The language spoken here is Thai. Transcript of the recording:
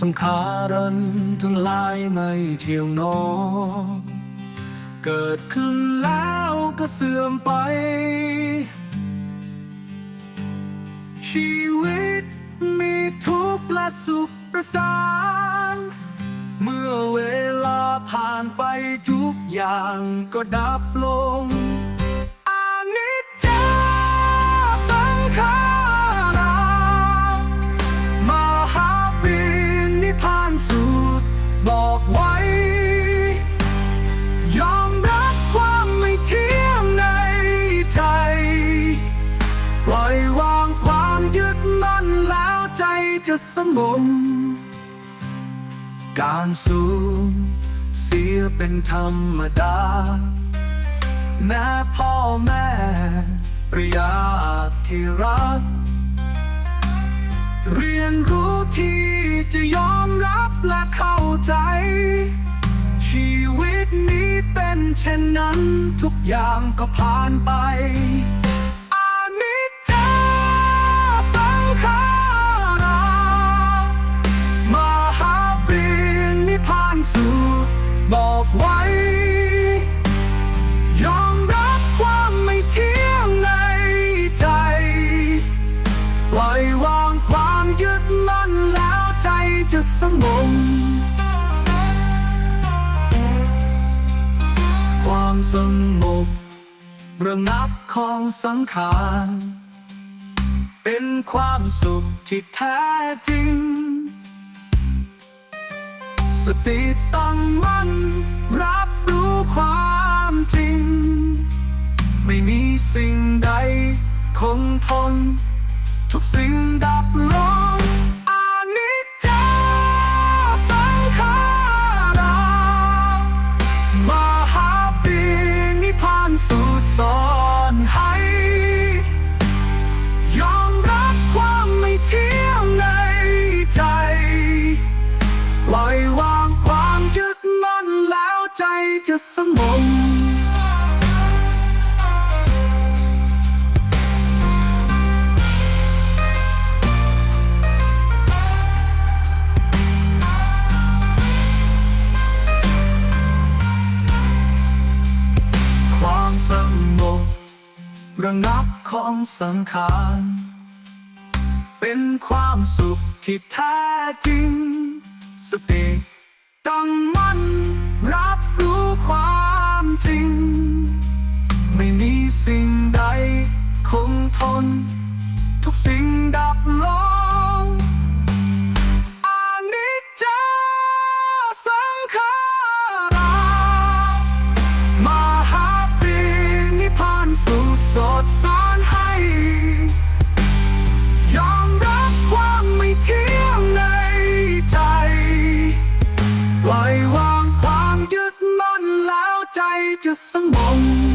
สังขารันทั้งหลายไม่เที่ยงนอ เกิดขึ้นแล้วก็เสื่อมไป ชีวิตมีทุกข์และสุขประสาน เมื่อเวลาผ่านไปทุกอย่างก็ดับลง สงบการสูญเสียเป็นธรรมดา แม้พ่อแม่ปริยาที่รัก เรียนรู้ที่จะยอมรับและเข้าใจ ชีวิตนี้เป็นเช่นนั้นทุกอย่างก็ผ่านไป จะสงความสงบระงับของสังขารเป็นความสุขที่แท้จริง สติตั้งมั่นรับรู้ความจริง ไม่มีสิ่งใดคงทน ทุกสิ่งดับลง ระงับของสังขารเป็นความสุขที่แท้จริง สติตั้งมั่น just some more.